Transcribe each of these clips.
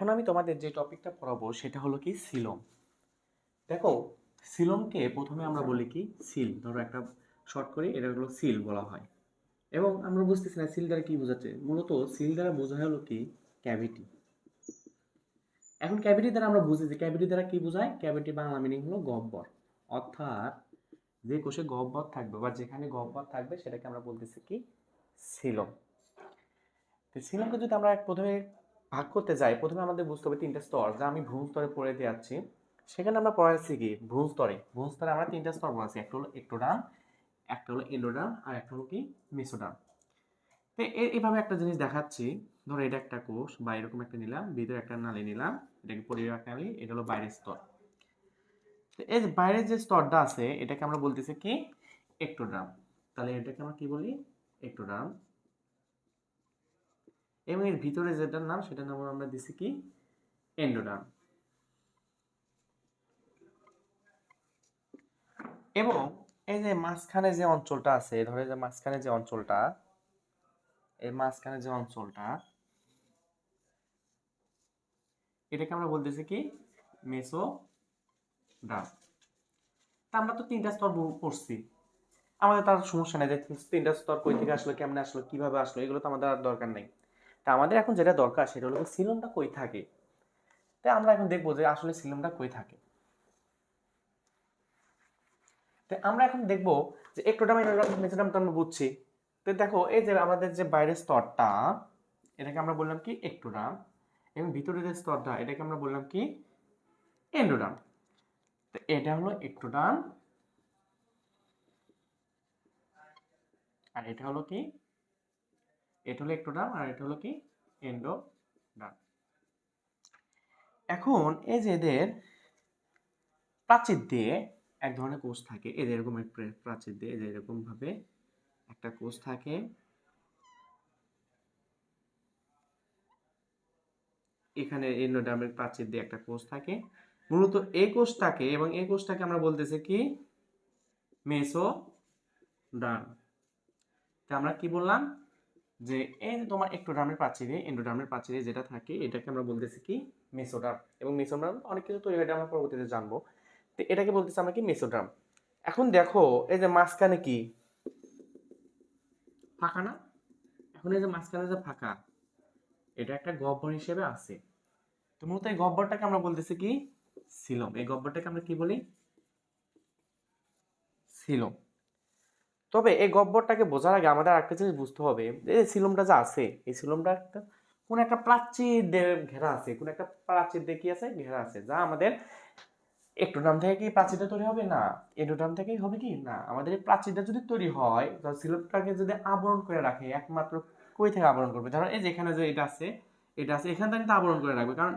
এখন আমি তোমাদের যে টপিকটা পড়াবো সেটা হলো কি সিলম। দেখো, সিলমকে প্রথমে আমরা বলি কি? সিল। ধরো একটা শর্ট করে এটা হলো সিল বলা হয়। এবং আমরা বুঝতেছি না সিল দ্বারা কি বোঝাচ্ছে। মূলত সিল দ্বারা বোঝা হলো কি? ক্যাভিটি এখন ক্যাভিটি দ্বারা আমরা বুঝি যে ক্যাভিটি দ্বারা কি বোঝায়? ক্যাভিটি বাংলা মিনিং হলো গহ্বর। অর্থাৎ যে কোষে গহ্বর থাকবে বা যেখানে গহ্বর থাকবে সেটাকে আমরা বলতেছি কি? সিলম। সিলমকে যদি আমরা প্রথমে ভাগ করতে যাই, প্রথমে আমাদের বুঝতে হবে তিনটা স্তর যা আমি ভ্রূণ স্তরে পড়ে দিয়ে যাচ্ছি সেখানে আমরা পড়াচ্ছি কি? ভ্রূণ স্তরে। ভ্রূণ স্তরে আমরা তিনটা স্তর পড়াচ্ছি, একটা হলো একটোডাম একটা হলো এন্ডোডাম আর একটা হলো কি? মেসোডাম তো এইভাবে একটা জিনিস দেখাচ্ছি। ধরো এটা একটা কোষ, বা এরকম একটা নিলাম, ভিতরে একটা নালী নিলাম, এটাকে পরিবার নালী, এটা হলো বাইরের স্তর। তো এই বাইরের যে স্তরটা আছে, এটাকে আমরা বলতেছি কি? একটোডাম তাহলে এটাকে আমরা কি বলি? একটোডাম এবং এর ভিতরে যেটার নাম, সেটার নাম আমরা দিছি কি? এন্ডোডাম এবং এই যে মাঝখানে যে অঞ্চলটা আছে ধরে যে মাঝখানে যে অঞ্চলটা এই মাঝখানে যে অঞ্চলটা, এটাকে আমরা বলতেছি কি? মেসো ডাম তা আমরা তো তিনটা স্তর পড়ছি। আমাদের তার সমস্যা নেই তিনটা স্তর কই থেকে আসলো, কেমনে আসলো, কীভাবে আসলো, এগুলো তো আমাদের আর দরকার নেই। তা আমাদের এখন যেটা দরকার সেটা হলো সিলমটা কই থাকে? তাই আমরা এখন দেখব যে আসলে সিলমটা কই থাকে। তো আমরা এখন দেখব যে একটোটা মেসোডাম তো আমরা বুঝছি। তো দেখো, এই যে আমাদের যে বাইরের স্তরটা, এটাকে আমরা বললাম কি একটোডাম এবং ভিতরের যে স্তরটা, এটাকে আমরা বললাম কি এন্ডোডাম। তো এটা হলো একটোডাম আর এটা হলো কি এটা হলো একটোডাম আর এটা হলো কি? এন্ডোডাম এখন এই যে এদের প্রাচীর দিয়ে এক ধরনের কোষ থাকে। এদের এরকম এক প্রাচীর দিয়ে এদের এরকম ভাবে একটা কোষ থাকে। এখানে এন্ডোডার্মের প্রাচীর দিয়ে একটা কোষ থাকে। মূলত এই কোষটাকে এবং এই কোষটাকে আমরা বলতেছি কি? মেসো ডার্ম তা আমরা কি বললাম? যে এই যে তোমার একটোডার্মের প্রাচীরে এন্ডোডার্মের প্রাচীরে যেটা থাকে, এটাকে আমরা বলতেছি কি? মেসোডার্ম এবং মেসোডার্ম অনেক কিছু তৈরি হয় আমরা পরবর্তীতে জানব। তো এটাকে বলতেছি আমরা কি? মেসোডার্ম এখন দেখো, এই যে মাঝখানে কি? ফাঁকা না? এখন এই যে মাঝখানে যে ফাঁকা, এটা একটা গহ্বর হিসেবে আছে। তো মূলত এই গহ্বরটাকে আমরা বলতেছি কি? সিলম এই গহ্বরটাকে আমরা কি বলি? সিলম তবে এই গব্বরটাকে বোঝার আগে আমাদের একটা জিনিস বুঝতে হবে, এই সিলমটা যে আছে, এই সিলমটা একটা, কোন একটা প্রাচীর ঘেরা আছে, কোন একটা প্রাচীর দিয়ে কি আছে, ঘেরা আছে, যা আমাদের একটোডাম থেকে কি প্রাচীরটা তৈরি হবে? না। এন্ডোডাম থেকেই হবে কি? না। আমাদের এই প্রাচীরটা যদি তৈরি হয় তাহলে সিলমটাকে যদি আবরণ করে রাখে, একমাত্র কই থেকে আবরণ করবে? ধরো এই যে এখানে যে এটা আছে এটা আছে, এখান থেকে তো আবরণ করে রাখবে, কারণ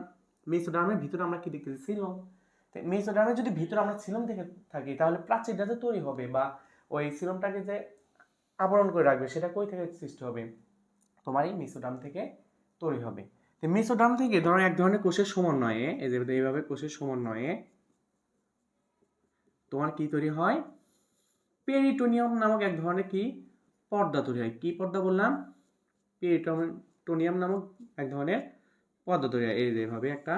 মেসোডার্মের ভিতরে আমরা কি দেখতেছি? সিলম। তো মেসোডার্মের যদি ভিতরে আমরা সিলম দেখে থাকি, তাহলে প্রাচীরটা যে তৈরি হবে বা ওই সিলমটাকে যে আবরণ করে রাখবে, সেটা কই থেকে সৃষ্টি হবে? তোমার এই মিসোডাম থেকে তৈরি হবে। তো মেসোডার্ম থেকে ধরো এক ধরনের কোষের সমন্বয়ে, এই যে এইভাবে কোষের সমন্বয়ে তোমার কি তৈরি হয়? পেরিটোনিয়াম নামক এক ধরনের কি? পর্দা তৈরি হয়। কি পর্দা বললাম? পেরিটোনিয়াম নামক এক ধরনের পর্দা তৈরি হয়। এই যে এভাবে একটা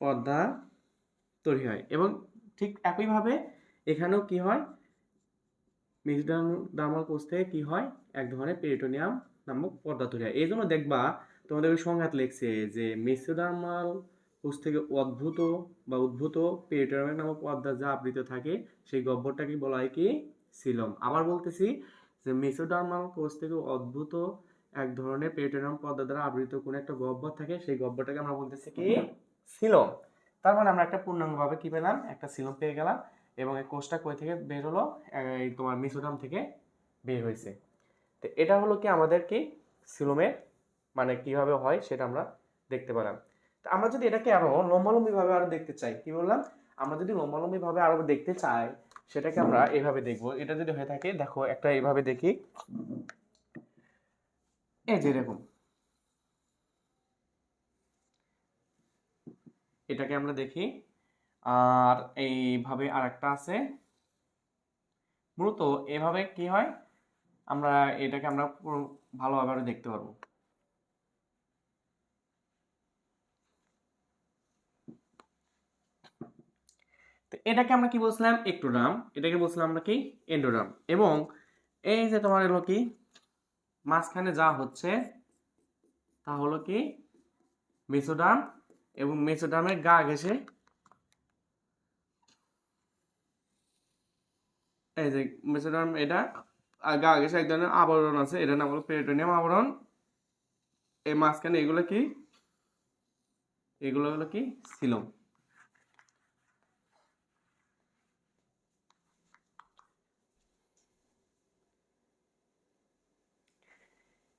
পর্দা তৈরি হয়। এবং ঠিক একইভাবে এখানেও কি হয়? মেসোডার্মাল কোষ থেকে কি হয়? এক ধরনের পেরিটোনিয়াম নামক পর্দা তৈরি হয় এই জন্য দেখবা তোমাদের ওই সংঘাত লেখছে যে মেসোডার্মাল কোষ থেকে অদ্ভুত বা উদ্ভূত পেরিটোনিয়াম নামক পর্দা যা আবৃত থাকে, সেই গব্বরটাকে বলা হয় কি? সিলম আবার বলতেছি যে মেসোডার্মাল কোষ থেকে অদ্ভুত এক ধরনের পেরিটোনিয়াম পর্দা দ্বারা আবৃত কোনো একটা গব্বর থাকে, সেই গব্বরটাকে আমরা বলতেছি কি? সিলম তার মানে আমরা একটা পূর্ণাঙ্গভাবে কি পেলাম? একটা সিলম পেয়ে গেলাম। এবং এই কোষটা কই থেকে বের হলো? এই তোমার মিসোডাম থেকে বের হয়েছে। তো এটা হলো কি আমাদের কি সিলোমের মানে কীভাবে হয় সেটা আমরা দেখতে পেলাম। তো আমরা যদি এটাকে আরও লম্বালম্বিভাবে আরও দেখতে চাই, কি বললাম? আমরা যদি লম্বালম্বিভাবে আরও দেখতে চাই, সেটাকে আমরা এভাবে দেখব। এটা যদি হয়ে থাকে, দেখো, একটা এভাবে দেখি। এই যে এরকম। এটাকে আমরা দেখি। আর এইভাবে আর একটা আছে। মূলত এভাবে কি হয়? আমরা এটাকে আমরা ভালোভাবে আরও দেখতে পারব। তো এটাকে আমরা কি বলছিলাম? একটোডাম এটাকে বলছিলাম আমরা কি? এন্ডোডাম এবং এই যে তোমার এলো কি? মাঝখানে যা হচ্ছে, তা হলো কি? মেসোডাম এবং মেসোডামের গা ঘেসে এই যে মেসোডাম এটা এক ধরনের আবরণ আছে নাম হলো পেরিটোনিয়াম আবরণ। এই মাঝখানে এগুলো কি? এগুলো হলো কি? সিলম।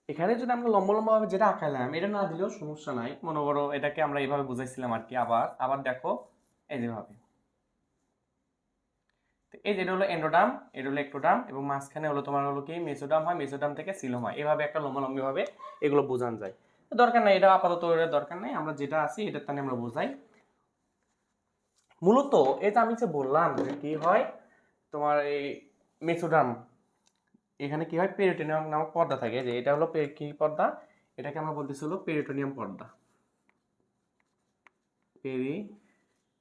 এখানে যদি আমরা লম্বা লম্বা ভাবে যেটা আঁকালাম এটা না দিলেও সমস্যা নাই। মনে করো এটাকে আমরা এইভাবে বুঝাইছিলাম আর কি আবার। আবার দেখো, এই যেভাবে। এই যেটা হলো এন্ডোডাম এটা হলো একটোডাম এবং মাঝখানে হলো তোমার হলো কি? মেসোডাম হয় মেসোডাম থেকে সিলোম হয়। এভাবে একটা লম্বালম্বি ভাবে এগুলো বোঝানো যায়। দরকার নাই, এটা আপাতত এর দরকার নাই। আমরা যেটা আছি, এটার তানে আমরা বোঝাই। মূলত এটা আমি যে বললাম যে কি হয়, তোমার এই মেসোডাম এখানে কি হয়? পেরিটোনিয়াম নামক পর্দা থাকে। যে এটা হলো কি পর্দা? এটাকে আমরা বলতেছি হলো পেরিটোনিয়াম পর্দা। পেরিটোনিয়াম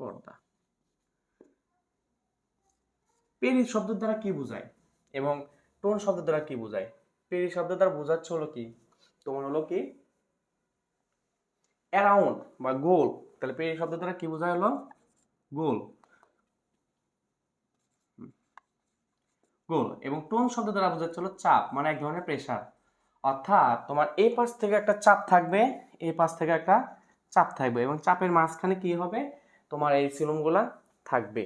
পর্দা। পেরি শব্দের দ্বারা কি বোঝায়? এবং টোন শব্দের দ্বারা কি বোঝায়? পেরি শব্দের দ্বারা বোঝাচ্ছে হলো কি? তোমার হলো কি? অ্যারাউন্ড বা গোল। তাহলে পেরি শব্দের দ্বারা কি বোঝায় হলো? গোল। গোল। এবং টোন শব্দ দ্বারা বোঝাচ্ছে হলো চাপ মানে এক ধরনের প্রেশার অর্থাৎ তোমার এই পাশ থেকে একটা চাপ থাকবে এই পাশ থেকে একটা চাপ থাকবে। এবং চাপের মাঝখানে কি হবে? তোমার এই সিলুমগুলা থাকবে।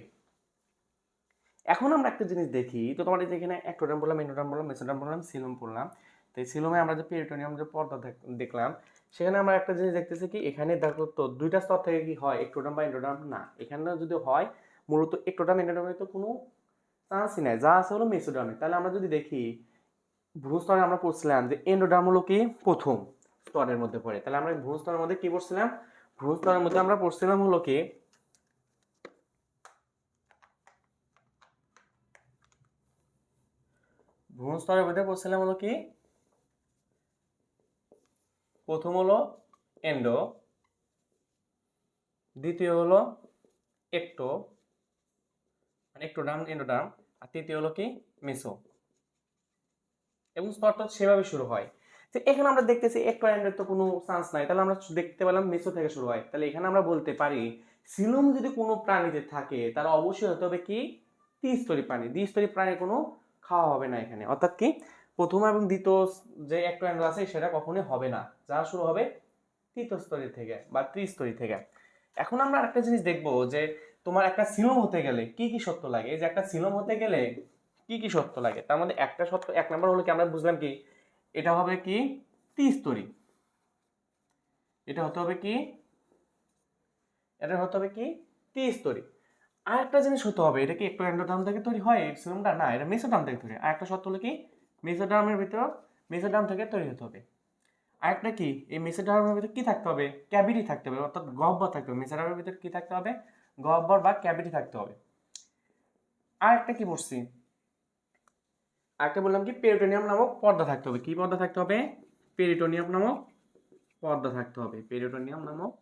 এখন আমরা একটা জিনিস দেখি, তো তোমার এই যে এখানে অ্যাক্টোডাম বললাম এন্ডোডাম বললাম, মেসোডাম বললাম, সিলুম পড়লাম তো এই সিলুমে আমরা যে পেরিটোনিয়াম যে পর্দা দেখলাম, সেখানে আমরা একটা জিনিস দেখতেছি কি, এখানে দেখো তো দুইটা স্তর থেকে কি হয় একটোডাম বা এন্ডোডাম না, এখানে যদি হয়, মূলত একটোডাম এন্ডোডামে তো কোনো চান্সই নাই, যা আছে হলো মেসোডামে। তাহলে আমরা যদি দেখি ভূস্তরে আমরা পড়ছিলাম যে এন্ডোডাম হলো কি, প্রথম স্তরের মধ্যে পড়ে। তাহলে আমরা ভূস্তরের মধ্যে কি পড়ছিলাম? ভূস্তরের মধ্যে আমরা পড়ছিলাম হলো কি ভূস্তরের মধ্যে পড়ছিলাম হলো কি? প্রথম হলো এন্ডো, দ্বিতীয় হলো একটো মানে একটোডাম এন্ডোডাম আর তৃতীয় হলো কি? মেসো। এবং স্তরটা সেভাবে শুরু হয়। তো এখানে আমরা দেখতেছি একটো এন্ডের তো কোনো চান্স নাই। তাহলে আমরা দেখতে পেলাম মেসো থেকে শুরু হয়। তাহলে এখানে আমরা বলতে পারি, সিলুম যদি কোনো প্রাণীতে থাকে, তাহলে অবশ্যই হতে হবে কি? দ্বিস্তরী প্রাণী। দ্বিস্তরী প্রাণীর কোনো খাওয়া হবে না এখানে। অর্থাৎ কি? প্রথম এবং দ্বিতীয় যে একটো এন্ড আছে, সেটা কখনোই হবে না। যা শুরু হবে তৃতীয় থেকে বা ত্রিস্তরী থেকে। এখন আমরা একটা জিনিস দেখব যে তোমার একটা সিলম হতে গেলে কি কি সত্য লাগে? এই যে একটা সিলম হতে গেলে কি কি সত্য লাগে? তার মধ্যে একটা সত্য, এক নম্বর হলো কি, আমরা বুঝলাম কি, এটা হবে কি ত্রিস্তরী। এটা হতে হবে কি, এটা হতে হবে কি ত্রিস্তরী। আর একটা জিনিস হতে হবে, এটা কি একটু থেকে তৈরি হয়? সিলমটা না, এটা মেসোডাম থেকে তৈরি আর একটা সত্য হলো কি? মেসোডামের ভিতর মেসোডাম থেকে তৈরি হতে হবে। আরেকটা কি? এই মেসোডামের ভিতর কি থাকতে হবে? ক্যাভিটি থাকতে হবে, অর্থাৎ গহ্বর থাকতে হবে। মেসোডামের ভিতর কি থাকতে হবে? গহ্বর বা ক্যাভিটি থাকতে হবে। আর একটা কি বলছি? আরেকটা বললাম কি? পেরিটোনিয়াম নামক পর্দা থাকতে হবে। কি পর্দা থাকতে হবে? পেরিটোনিয়াম নামক পর্দা থাকতে হবে। পেরিটোনিয়াম নামক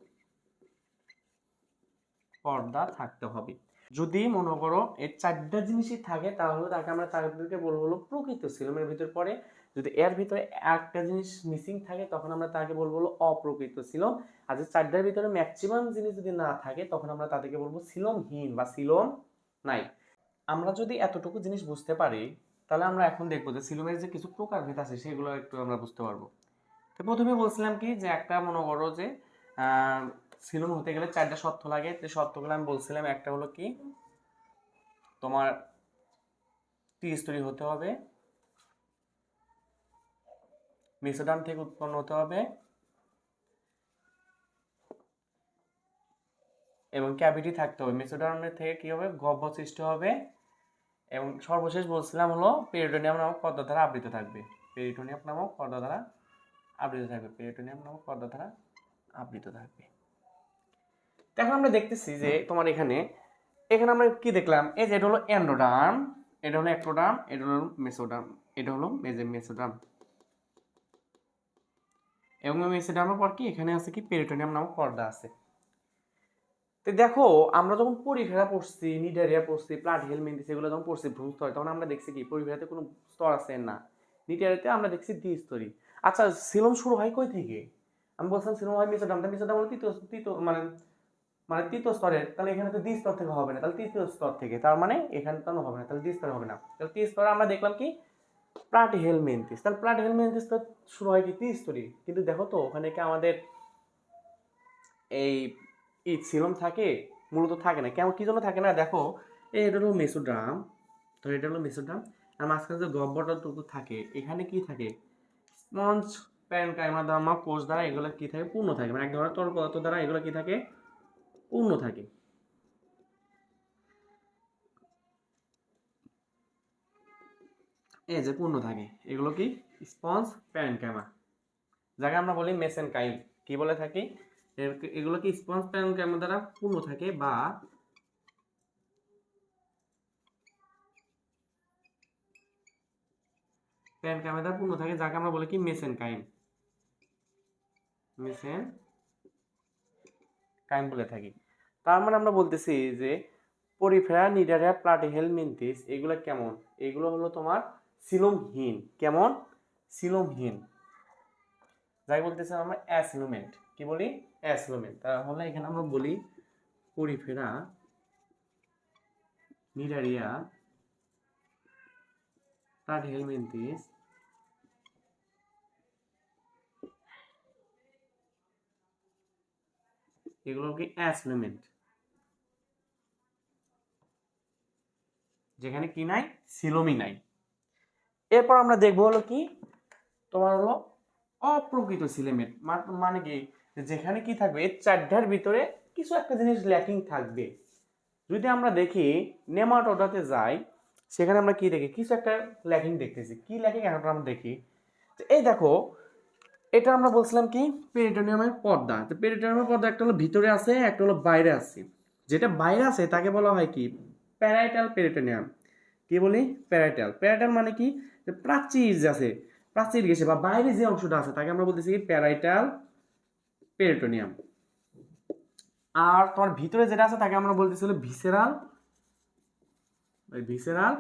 পর্দা থাকতে হবে। যদি মনে করো এই চারটা জিনিসই থাকে, তাহলে তাকে আমরা তাদেরকে বলব হলো প্রকৃত সিলমের ভিতর পড়ে। যদি এর ভিতরে একটা জিনিস মিসিং থাকে, তখন আমরা তাকে বলব হলো অপ্রকৃত সিলম। আর যে চারটার ভিতরে ম্যাক্সিমাম জিনিস যদি না থাকে, তখন আমরা তাদেরকে বলব সিলমহীন বা সিলম নাই। আমরা যদি এতটুকু জিনিস বুঝতে পারি, তাহলে আমরা এখন দেখব যে সিলমের যে কিছু প্রকারভেদ আছে, সেগুলো একটু আমরা বুঝতে পারব। তো প্রথমে বলছিলাম কি, যে একটা মনে করো যে সিলম হতে গেলে চারটা শর্ত লাগে। যে শর্তগুলো আমি বলছিলাম, একটা হলো কি? তোমার ত্রিস্তরী হতে হবে। মেসোডাম থেকে উৎপন্ন হতে হবে। এবং ক্যাভিটি থাকতে হবে। মেসোডার্মের থেকে কি হবে? গহ্বর সৃষ্টি হবে। এবং সর্বশেষ বলছিলাম হলো, পেরিটোনিয়াম নামক পর্দা দ্বারা আবৃত থাকবে। পেরিটোনিয়াম নামক পর্দা দ্বারা আবৃত থাকবে। পেরিটোনিয়াম নামক পর্দা দ্বারা আবৃত থাকবে। এখন আমরা দেখতেছি যে তোমার এখানে এখানে আমরা কি দেখলাম? এই যে এটা হলো এন্ডোডার্ম, এটা হলো অ্যাক্টোডার্ম এটা হলো মেসোডার্ম, এটা হলো মেজে মেসোডার্ম। এবং মেসোডার্মের পর কি? এখানে আছে কি? পেরিটোনিয়াম নামক পর্দা আছে। তো দেখো, আমরা যখন পরিফেরা পড়ছি, নিডারিয়া পড়ছি প্লাট হেলমেন্টিস এগুলো যখন পড়ছি, ভ্রূণ স্তর, তখন আমরা দেখছি কি? পরিফেরাতে কোনো স্তর আছে না। নিডারিয়াতে আমরা দেখছি দ্বিস্তরী। আচ্ছা সিলম শুরু হয় কই থেকে? আমি বলছিলাম সিলম হয় মেসোডাম তা মেসোডাম হলো তৃতীয় তৃতীয় মানে মানে তৃতীয় স্তরের, তাহলে এখানে তো দ্বিস্তর থেকে হবে না, তাহলে তৃতীয় স্তর থেকে, তার মানে এখানে তো হবে না, তাহলে দ্বিস্তর হবে না। তাহলে স্তরে আমরা দেখলাম কি? প্লাট হেলমেন্টিস তাহলে প্লাট হেলমেন্টিস তো শুরু হয় কি? ত্রিস্তরী কিন্তু দেখো তো, ওখানে কি আমাদের এই ই সিলম থাকে? মূলত থাকে না। কেমন, কি জন্য থাকে না? দেখো এটা হলো মেসোড্রাম। তো এটা হলো মেসোড্রাম। আর মাঝখানে যে গব্বরটুকু থাকে, এখানে কি থাকে? স্পঞ্জ, প্যানকাইমা দামা কোষ দ্বারা এগুলো কি থাকে? পূর্ণ থাকে। মানে এক ধরনের তরল পদার্থ দ্বারা এগুলো কি থাকে? পূর্ণ থাকে। এই যে পূর্ণ থাকে, এগুলো কি? স্পঞ্জ প্যানকাইমা যাকে আমরা বলি মেসেনকাইম কি বলে থাকি? এগুলো কি স্পঞ্জ প্যানকাইমা দ্বারা পূর্ণ থাকে বা প্যানকাইমা দ্বারা পূর্ণ থাকে, যাকে আমরা বলি কি? মেসেনকাইম মেসেন কাইম বলে থাকি। তার মানে আমরা বলতেছি যে, পরিফেরা, নিডারিয়া প্লাটিহেলমিন্থিস এগুলো কেমন? এগুলো হলো তোমার সিলোমহীন। কেমন? সিলোমহীন। যাই বলতেছে আমরা অ্যাসিলোমেন্ট। কি বলি? অ্যাসিলোমেন্ট। তাহলে এখানে আমরা বলি পরিফেরা, নিডারিয়া প্লাটিহেলমিন্থিস এগুলো কি অ্যাসিলোমেন্ট যেখানে কি নাই? সিলোমি নাই। এরপর আমরা দেখব হলো কি? তোমার হলো অপ্রকৃত সিলেমেট মানে কি? যেখানে কি থাকবে? চারটার ভিতরে কিছু একটা জিনিস ল্যাকিং থাকবে। যদি আমরা দেখি, নেমাটোডাতে যাই, সেখানে আমরা কি দেখি? কিছু একটা ল্যাকিং দেখতেছি। কি ল্যাকিং এখন আমরা দেখি। এই দেখো এটা আমরা বলছিলাম কি? পেরিটোনিয়ামের পর্দা। তো পেরিটোনিয়ামের পর্দা একটা হলো ভিতরে আছে, একটা হলো বাইরে আছে। যেটা বাইরে আছে, তাকে বলা হয় কি? প্যারাইটাল পেরিটোনিয়াম কি বলি? প্যারাইটাল প্যারাইটাল মানে কি? প্রাচীর যে আছে, প্রাচীর গেছে বা বাইরে যে অংশটা আছে, তাকে আমরা বলতেছি কি? প্যারাইটাল পেরিটোনিয়াম আর তোমার ভিতরে যেটা আছে, তাকে আমরা বলতেছি হলো ভিসেরাল ভিসেরাল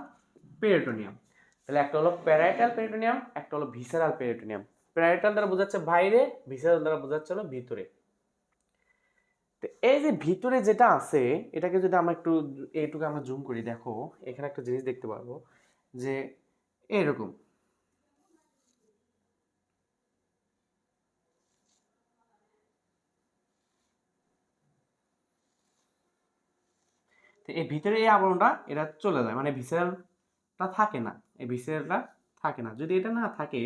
পেরিটোনিয়াম তাহলে একটা হলো প্যারাইটাল পেরিটোনিয়াম একটা হলো ভিসেরাল পেরিটোনিয়াম প্যারাইটাল দ্বারা বোঝাচ্ছে বাইরে ভিসেরাল দ্বারা বোঝাচ্ছে হলো ভিতরে। তো এই যে ভিতরে যেটা আছে, এটাকে যদি আমরা একটু, এইটুকু আমরা জুম করি, দেখো, এখানে একটা জিনিস দেখতে পারব যে এরকম। তো এই ভিতরে এই আবরণটা, এটা চলে যায় মানে ভিসেরালটা থাকে না, এই ভিসেরালটা থাকে না। যদি এটা না থাকে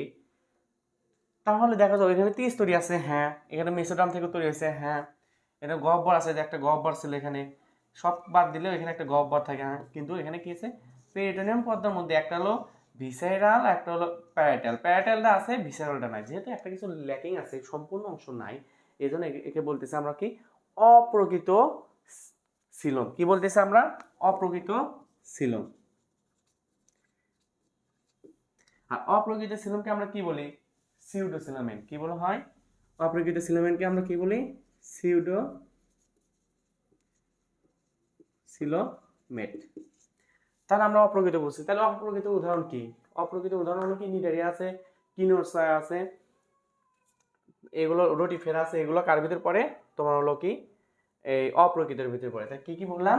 তাহলে দেখা যাবে এখানে তিরিশ তৈরি আছে হ্যাঁ। এখানে মেসোডাম থেকে তৈরি হয়েছে হ্যাঁ। এখানে গহ্বর আছে, যে একটা গহ্বর ছিল এখানে। সব বাদ দিলেও এখানে একটা গহ্বর থাকে হ্যাঁ। কিন্তু এখানে কি আছে পেরিটোনিয়াম পদ্মার মধ্যে একটা হলো ভিসাইরাল একটা হলো প্যারাটাল প্যারাটালটা আছে ভিসাইরালটা নাই। যেহেতু একটা কিছু ল্যাকিং আছে, সম্পূর্ণ অংশ নাই এই জন্য একে বলতেছে আমরা কি? অপ্রকৃত সিলম কি বলতেছে আমরা? অপ্রকৃত সিলম আর অপ্রকৃত সিলমকে আমরা কি বলি? সিউডো সিলামেন্ট কি বলা হয়? অপ্রকৃত সিলামেন্টকে আমরা কি বলি? সিউডো সিলোমেট তাহলে আমরা অপ্রকৃত বলছি। তাহলে অপ্রকৃত উদাহরণ কি? অপ্রকৃত উদাহরণ হলো কি? নিডারিয়া আছে কিনোরসা আছে এগুলো রোটিফেরা আছে এগুলো কার ভিতর পড়ে? তোমার হলো কি? এই অপ্রকৃতের ভিতরে পড়ে। তাই কি কি বললাম?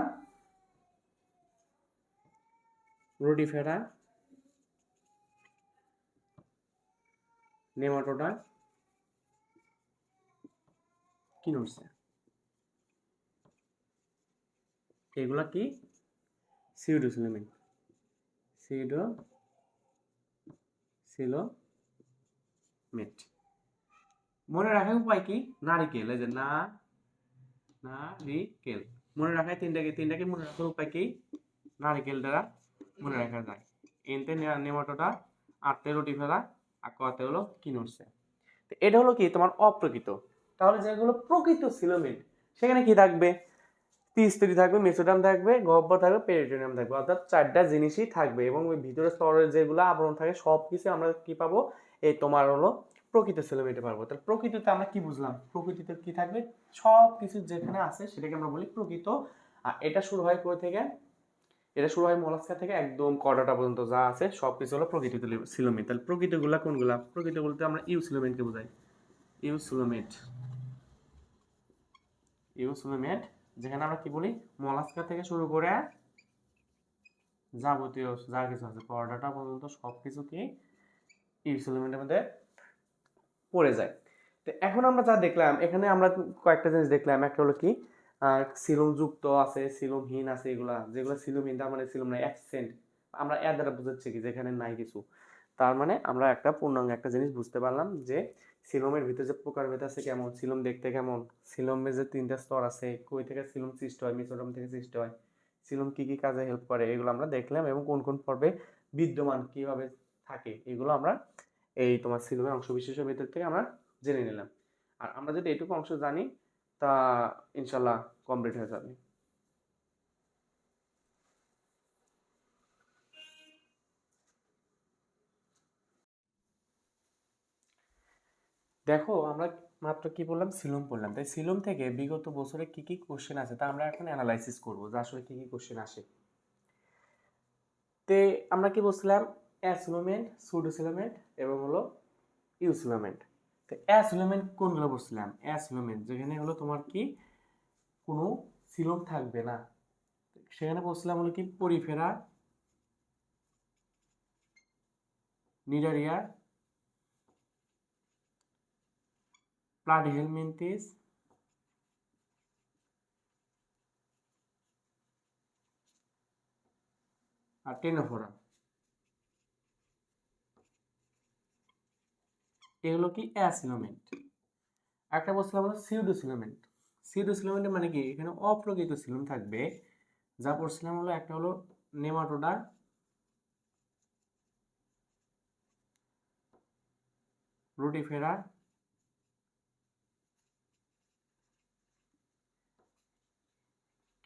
রোটিফেরা নেমাটোডা কিনোরসা এগুলা কি? সিউডোসিলোমেন। সিউডো সিলোমেট মনে রাখার উপায় কি? নারিকেল, এই যে না, নারিকেল। মনে রাখায় তিনটাকে তিনটাকে মনে রাখার উপায় কি? নারিকেল দ্বারা মনে রাখা যায়। এনতে নেমাটোটা আটতে রুটি ফেলা আর কতে হলো কিনোরসে তো এটা হলো কি? তোমার অপ্রকৃত। তাহলে যেগুলো প্রকৃত সিলোমেট সেখানে কি থাকবে? তিস্ত্রি থাকবে, মেসোডাম থাকবে, গহ্বর থাকবে, পেরিটোনিয়াম থাকবে। অর্থাৎ চারটা জিনিসই থাকবে এবং ওই ভিতরে স্তরের যেগুলো আবরণ থাকে সব কিছু আমরা কি পাবো? এই তোমার হলো প্রকৃত সিলোমেটে পারব তাহলে প্রকৃতিতে আমরা কি বুঝলাম? প্রকৃতিতে কি থাকবে? সব কিছু যেখানে আছে সেটাকে আমরা বলি প্রকৃত। আর এটা শুরু হয় কই থেকে এটা শুরু হয় মলাস্কা থেকে একদম কডাটা পর্যন্ত যা আছে সব কিছু হলো প্রকৃতিতে সিলোমেট তাহলে প্রকৃতিগুলা কোনগুলা? প্রকৃতি বলতে আমরা ইউ সিলোমেটকে বোঝাই। ইউ সিলোমেট ইউ সিলোমেট যেখানে আমরা কি বলি? মোলাস্কা থেকে শুরু করে যাবতীয় যা কিছু আছে, করডাটা পর্যন্ত সব কিছু কি ইউ সিলোমেটের মধ্যে পড়ে যায়। তো এখন আমরা যা দেখলাম, এখানে আমরা কয়েকটা জিনিস দেখলাম। একটা হলো কি? সিলম যুক্ত আছে সিলমহীন আছে এগুলা, যেগুলো সিলমহীন তার মানে সিলম নাই অ্যাকসেন্ট আমরা এর দ্বারা বুঝাচ্ছি কি, যেখানে নাই কিছু। তার মানে আমরা একটা পূর্ণাঙ্গ একটা জিনিস বুঝতে পারলাম যে সিলমের ভিতরে যে প্রকারভেদ আছে কেমন সিলম দেখতে কেমন সিলমের যে তিনটা স্তর আছে, কই থেকে সিলম সৃষ্টি হয় মিসোডম থেকে সৃষ্টি হয় সিলম কি কি কাজে হেল্প করে, এগুলো আমরা দেখলাম এবং কোন কোন পর্বে বিদ্যমান কীভাবে থাকে, এগুলো আমরা এই তোমার সিলমের অংশ বিশেষের ভিতর থেকে আমরা জেনে নিলাম। আর আমরা যদি এটুকু অংশ জানি তা ইনশাল্লাহ কমপ্লিট হয়ে যাবে। দেখো, আমরা মাত্র কি বললাম? সিলম পড়লাম। তাই সিলম থেকে বিগত বছরে কি কি কোশ্চেন আছে তা আমরা এখন অ্যানালাইসিস করব যে আসলে কি কি কোশ্চেন আসে। তে আমরা কি বলছিলাম? অ্যাসিলোমেন্ট, সুডোসিলোমেন্ট এবং হলো ইউসিলোমেন্ট। তো অ্যাসিলোমেন্ট কোনগুলো বলছিলাম? অ্যাসিলোমেন্ট যেখানে হলো তোমার কি? কোনো সিলম থাকবে না। সেখানে বলছিলাম হলো কি পরিফেরা নিডারিয়া প্লাটিহেলমিন্থিস আর টেনোফোরা এগুলো কি অ্যাসিলোমেন্ট একটা বলছিলাম হলো সিউডোসিলোমেন্ট সিউডোসিলোমেন্ট মানে কি? এখানে অপ্রকৃত সিলোম থাকবে। যা পড়ছিলাম হলো একটা হলো নেমাটোডা রুটিফেরা।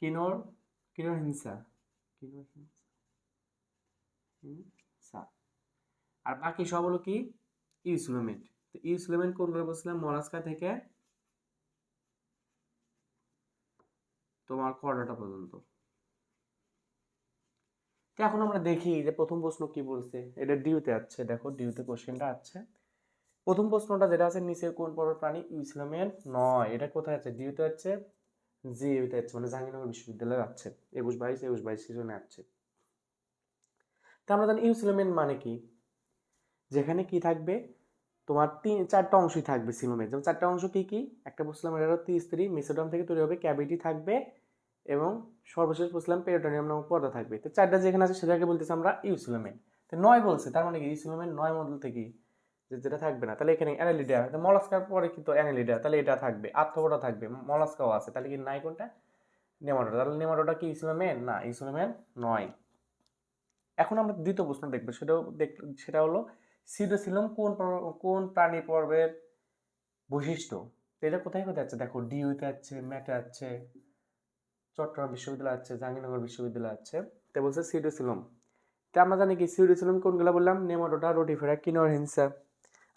কিনোর কিনোর হিংসা কিনোর হিংসা আর বাকি সব হলো কি? ইউসুলোমেন্ট তো ইউসুলোমেন্ট কোনগুলো বলছিলাম মলাস্কা থেকে তোমার করডাটা পর্যন্ত। তো এখন আমরা দেখি যে প্রথম প্রশ্ন কি বলছে। এটা ডিউতে আছে, দেখো ডিউতে কোশ্চেনটা আছে। প্রথম প্রশ্নটা যেটা আছে, নিচের কোন পর্বের প্রাণী ইউসিলোমেন্ট নয়? এটা কোথায় আছে? ডিউতে আছে? জি ইউতে আছে মানে জাহাঙ্গীরনগর বিশ্ববিদ্যালয়ে আছে। একুশ বাইশ একুশ বাইশ সিজনে আছে। তা আমরা জানি ইউসিলোমেন্ট মানে কি? যেখানে কি থাকবে? তোমার তিন, চারটা অংশই থাকবে সিলোমের। যেমন চারটা অংশ কী কী? একটা বলছিলাম এটা হলো স্ত্রী মেসোডাম থেকে তৈরি হবে ক্যাভিটি থাকবে এবং সর্বশেষ বলছিলাম পেরিটোনিয়াম নামক পর্দা থাকবে। তো চারটা যেখানে আছে সেটাকে বলতেছি আমরা ইউসিলোমেন্ট তো নয় বলছে, তার মানে কি? ইউসিলোমেন্ট নয় মডেল থেকে যে যেটা থাকবে না। তাহলে এখানে অ্যানালিডা, তো মলাস্কার পরে কিন্তু অ্যানালিডা, তাহলে এটা থাকবে। আর্থবোটা থাকবে, মলাস্কাও আছে। তাহলে কি নাই কোনটা? নেমাটোটা তাহলে নেমাটোটা কি ইসলামেন না ইসলামেন নয়। এখন আমরা দ্বিতীয় প্রশ্ন দেখব, সেটাও দেখ, সেটা হলো সিডোসিলম কোন কোন প্রাণী পর্বের বৈশিষ্ট্য? এটা কোথায় কোথায় আছে? দেখো, ডিউতে আছে, ম্যাটে আছে, চট্টগ্রাম বিশ্ববিদ্যালয় আছে, জাহাঙ্গীরনগর বিশ্ববিদ্যালয় আছে। তো বলছে সিডোসিলম। তো আমরা জানি কি, সিডোসিলম কোনগুলো বললাম? নেমাটোটা রোটিফেরা কিনোর হিংসা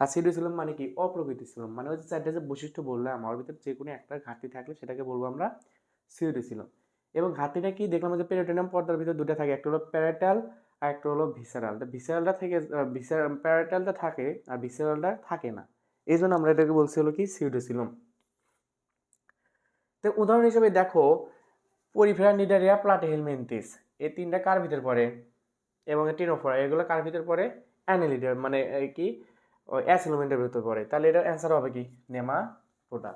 আর সিডোসিলম মানে কি? অপ্রকৃতি সিলম। মানে হচ্ছে চারটে যে বৈশিষ্ট্য বললাম, আমার ভিতরে যে কোনো একটা ঘাটতি থাকলে সেটাকে বলব আমরা সিডোসিলম। এবং ঘাটতিটা কি? দেখলাম যে পেরিটোনিয়াম পর্দার ভিতরে দুটো থাকে। একটা হলো প্যারাটাল আর একটা হলো ভিসারাল তো ভিসারালটা থেকে প্যারাটালটা থাকে আর ভিসারালটা থাকে না। এই জন্য আমরা এটাকে বলছি হলো কি সিউডোসিলম তো উদাহরণ হিসেবে দেখো পরিফেরা নিডারিয়া প্লাটিহেলমেন্টিস এই তিনটা কার ভিতর পড়ে? এবং টিনোফোরা এগুলো কার ভিতর পড়ে? অ্যানেলিডার মানে কি? অ্যাসিলোমেন্টের ভিতর পড়ে। তাহলে এটার অ্যান্সার হবে কি? নেমা টোটা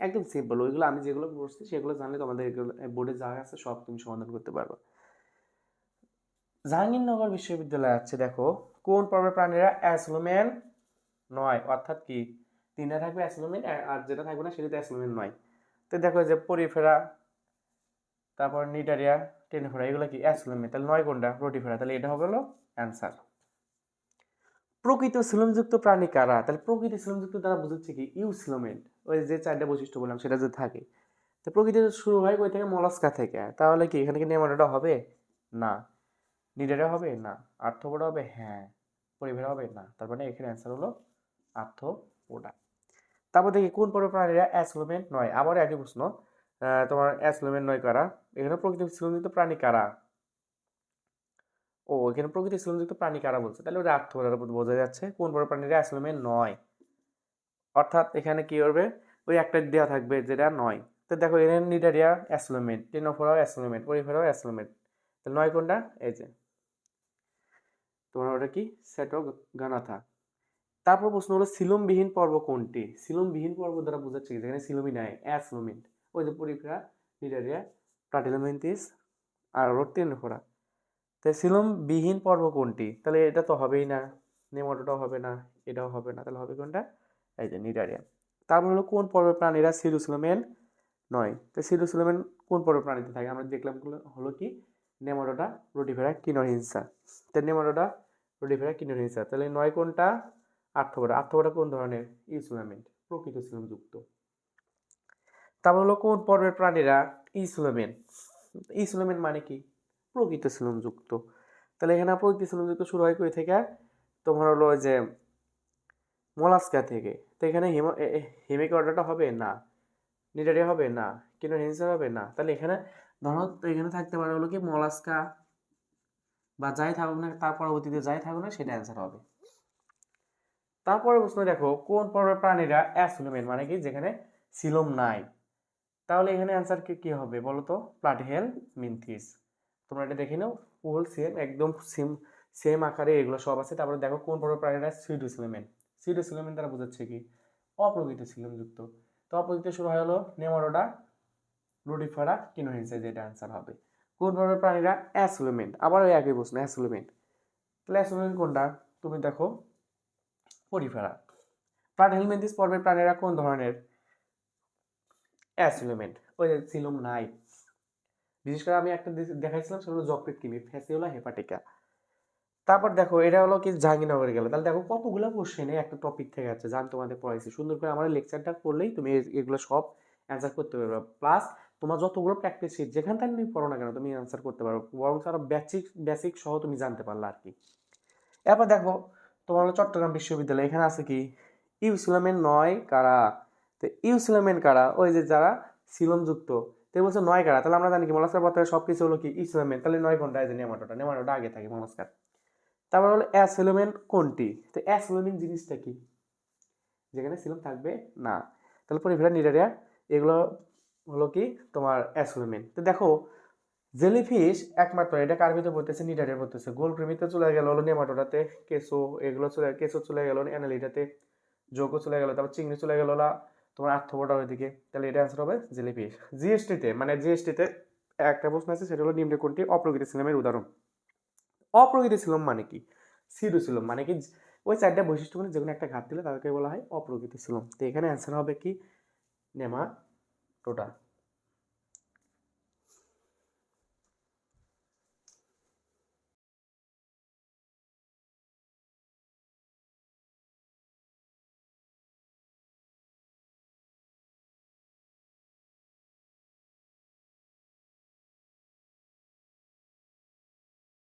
একদম সিম্পল ওইগুলো আমি যেগুলো পড়ছি সেগুলো জানলে তোমাদের এগুলো বোর্ডে যা আছে সব তুমি সমাধান করতে পারবে। জাহাঙ্গীরনগর বিশ্ববিদ্যালয় আছে, দেখো। কোন পর্বের প্রাণীরা অ্যাসলোমেন নয়? অর্থাৎ কি? তিনটা থাকবে অ্যাসলোমেন আর যেটা থাকবে না সেটা তো অ্যাসলোমেন নয়। তো দেখো যে পরিফেরা, তারপর নিটারিয়া টেনিফেরা, এগুলো কি? অ্যাসলোমেন তাহলে নয় কোনটা? রোটিফেরা তাহলে এটা হবে হলো অ্যান্সার। প্রকৃত সিলমযুক্ত প্রাণী কারা? তাহলে প্রকৃত সিলমযুক্ত দ্বারা বুঝাচ্ছে কি? ইউসিলোমেন্ট ওই যে চারটা বৈশিষ্ট্য বললাম, সেটা যদি থাকে। তো প্রকৃতি শুরু হয় ওই থেকে? মলাস্কা থেকে। তাহলে কি এখানে কি নেমাটোটা হবে? না। নিডারে হবে? না। আর্থবোটা হবে? হ্যাঁ। পরিবেরা হবে? না। তার মানে এখানে অ্যান্সার হলো আর্থ্রোপোডা তারপর দেখি কোন পর্বের প্রাণীরা অ্যাসলোমেন নয়? আবার একই প্রশ্ন। তোমার অ্যাসলোমেন নয় কারা? এখানে প্রকৃতি সিলমযুক্ত প্রাণী কারা? ও, এখানে প্রকৃতি সিলমযুক্ত প্রাণী কারা বলছে? তাহলে ওটা আর্থ্রোপোডার উপর বোঝা যাচ্ছে কোন পর্বের প্রাণীরা অ্যাসলোমেন নয়। অর্থাৎ এখানে কি করবে? ওই একটা দেওয়া থাকবে যেটা নয়। তো দেখো, এখানে নিডারিয়া অ্যাসলোমেট টেনোফোরাও অ্যাসলোমেট পরিফেরাও অ্যাসলোমেট তাহলে নয় কোনটা? এই যে তোমার ওটা কি? সেটো গানাথা তারপর প্রশ্ন হলো, সিলমবিহীন পর্ব কোনটি? সিলমবিহীন পর্ব দ্বারা বোঝাচ্ছে কি? যেখানে সিলমই নাই অ্যাসলোমেন্ট ওই যে পরিফেরা নিডারিয়া প্লাটিলোমেন্টিস আর হলো টেনোফোরা তাই সিলমবিহীন পর্ব কোনটি? তাহলে এটা তো হবেই না। নেমটোটাও হবে না, এটাও হবে না। তাহলে হবে কোনটা? এই যে নিডারিয়া তারপর হলো, কোন পর্বের প্রাণীরা সিরুসিলোমেন নয়? তো সিরুসিলোমেন কোন পর্বের প্রাণীতে থাকে? আমরা দেখলাম হলো কি নেমাটোডা রোটিফেরা, কিনোহিংসা। তো নেমাটোডা রোটিফেরা কিনোহিংসা তাহলে নয় কোনটা? আর্থপোডা আর্থপোডা কোন ধরনের? ইসুলামেন্ট প্রকৃত সিলমযুক্ত। তারপর হলো কোন পর্বের প্রাণীরা? ইসুলামেন ইসুলামেন মানে কি? প্রকৃত সিলমযুক্ত। তাহলে এখানে প্রকৃত সিলমযুক্ত শুরু হয় কই থেকে? তোমার হলো যে মোলাস্কা থেকে। তো এখানে হিমো হিমিক অর্ডারটা হবে? না। নিডারিয়া হবে? না। কিনো হিংসা হবে? না। তাহলে এখানে ধরো এখানে থাকতে পারে হলো কি মলাস্কা বা যাই থাকুক না তার পরবর্তীতে যাই থাকুক না, সেটা অ্যান্সার হবে। তারপরে প্রশ্ন দেখো, কোন পর্বের প্রাণীরা অ্যাসুলোমেন মানে কি? যেখানে সিলোম নাই। তাহলে এখানে অ্যান্সার কি হবে বলো তো? প্লাটিহেল মিনথিস তোমরা এটা দেখে নাও ফুল সেম একদম সেম সেম আকারে এগুলো সব আছে। তারপরে দেখো, কোন পর্বের প্রাণীরা সিডোসিলোমেন সিডোসিলোমেন তারা বোঝাচ্ছে কি? অপ্রকৃত সিলোমযুক্ত। তো অপ্রকৃত শুরু হয় হলো নেমারোডা রুডিফারা কিনোহিনসে যেটা অ্যান্সার হবে। কোন ধরনের প্রাণীরা অ্যাসুলোমেন্ট? আবার ওই একই প্রশ্ন, অ্যাসুলোমেন্ট। তাহলে অ্যাসুলোমেন্ট কোনটা? তুমি দেখো, পরিফেরা। প্লাটিহেলমেন্থিস পর্বের প্রাণীরা কোন ধরনের? অ্যাসুলোমেন্ট। ওই যে সিলোম নাই। বিশেষ করে আমি একটা দেখাইছিলাম সেটা হলো যকৃত কিমি, ফ্যাসিওলা, হেপাটিকা। তারপর দেখো, এটা হলো কি জাহাঙ্গীরনগরে গেলে। তাহলে দেখো, কতগুলো কোশ্চেনে একটা টপিক থেকে আছে জান তোমাদের পড়াইছি। সুন্দর করে আমার লেকচারটা করলেই তুমি এগুলো সব অ্যান্সার করতে পারবে। প্লাস তোমার যতগুলো প্র্যাকটিস শিট যেখান থেকে তুমি পড়ো না কেন, তুমি অ্যান্সার করতে পারো। বরং আরও বেসিক বেসিক সহ তুমি জানতে পারলে আর কি। এরপর দেখো, তোমার হলো চট্টগ্রাম বিশ্ববিদ্যালয়, এখানে আছে কি? ইউসিলামেন নয় কারা? তো ইউসিলামেন কারা? ওই যে যারা সিলমযুক্ত তো বলছে নয় কারা? তাহলে আমরা জানি কি মলাস্কার পর সব কিছু হলো কি? ইসলামেন তাহলে নয় এই যে নেমাটোটা। নেমাটোটা আগে থাকে মলাস্কার তারপর হলো অ্যাসেলোমেন কোনটি? তো অ্যাসেলোমেন জিনিসটা কি? যেখানে সিলম থাকবে না। তাহলে পরিফেরা নিডারিয়া, এগুলো হলো কি? তোমার অ্যাসেলোমেন তো দেখো জেলিফিশ একমাত্র, এটা কার ভিতরে পড়তেছে? নিডারিয়া পড়তেছে। গোল কৃমিতে চলে গেল হলো নেমাটোটাতে কেসো এগুলো চলে কেসো চলে গেল অ্যানালিটাতে, যোগ চলে গেল, তারপর চিংড়ি চলে গেল হলো তোমার আর্থপোটা ওইদিকে। তাহলে এটা অ্যান্সার হবে জেলিফিশ জিএসটিতে মানে জিএসটিতে একটা প্রশ্ন আছে, সেটা হলো নিম্নে কোনটি অপ্রকৃত সিনেমের উদাহরণ। অপ্রকৃত সিলম মানে কি? সিডু সিলম মানে কি? ওই চারটা বৈশিষ্ট্য মানে যে কোনো একটা ঘাট দিলে তাদেরকে বলা হয় অপ্রকৃত সিলম তো এখানে অ্যান্সার হবে কি? নেমা total